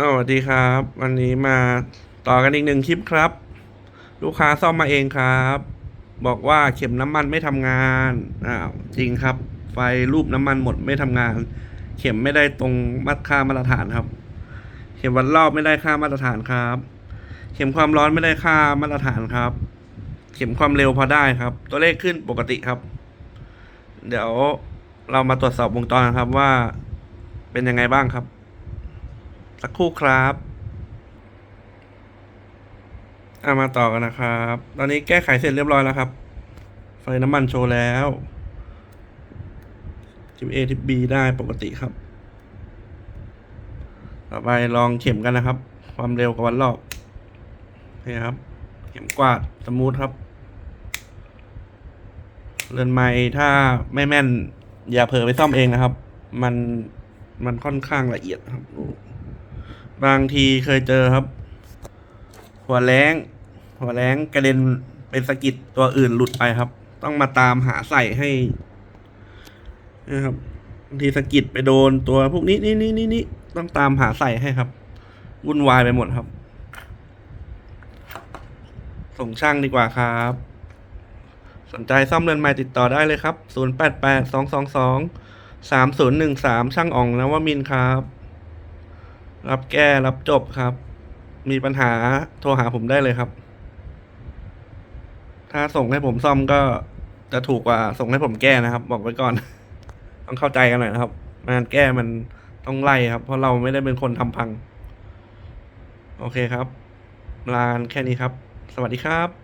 สวัสดีครับ วันนี้มาต่อกันอีกหนึ่งคลิปครับ ลูกค้าซ่อมมาเองครับ บอกว่าเข็มน้ำมันไม่ทำงานอ้าวจริงครับ ไฟรูปน้ำมันหมดไม่ทำงาน เข็มไม่ได้ตรงมาตรค่ามาตรฐานครับ เข็มวัดรอบไม่ได้ค่ามาตรฐานครับ เข็มความร้อนไม่ได้ค่ามาตรฐานครับ เข็มความเร็วพอได้ครับ ตัวเลขขึ้นปกติครับ เดี๋ยวเรามาตรวจสอบวงจรครับว่าเป็นยังไงบ้างครับ สักครู่ครับเอามาต่อกันนะครับ ตอนนี้แก้ไขเสร็จเรียบร้อยแล้วครับ ไฟน้ำมันโชว์แล้วทิป A ทิป B ได้ปกติครับ ต่อไปลองเข็มกันนะครับ ความเร็วกับวันรอบนี่ครับ เข็มกวาดสมูทครับ เรือนไม้ถ้าไม่แม่น อย่าเผลอไปซ่อมเองนะครับ มันมันค่อนข้างละเอียดครับ บางทีเคยเจอครับ หัวแรงหัวแรงกระเด็นเป็นสะกิดตัวอื่นหลุดไปครับ ต้องมาตามหาใส่ให้นะครับบางทีสะกิดไปโดนตัวพวกนี้นี่นี่นี่นี่ต้องตามหาใส่ให้ครับวุ่นวายไปหมดครับ ส่งช่างดีกว่าครับ สนใจซ่อมเรือนไม้ติดต่อได้เลยครับ 0 8 8 2 2 2 3 0 1 3 ช่างอ่องนวมินครับ รับแก้รับจบครับ มีปัญหาโทรหาผมได้เลยครับ ถ้าส่งให้ผมซ่อมก็จะถูกกว่าส่งให้ผมแก้นะครับ บอกไว้ก่อน ต้องเข้าใจกันหน่อยนะครับงานแก้มันต้องไล่ครับ เพราะเราไม่ได้เป็นคนทำพัง โอเคครับลานแค่นี้ครับ สวัสดีครับ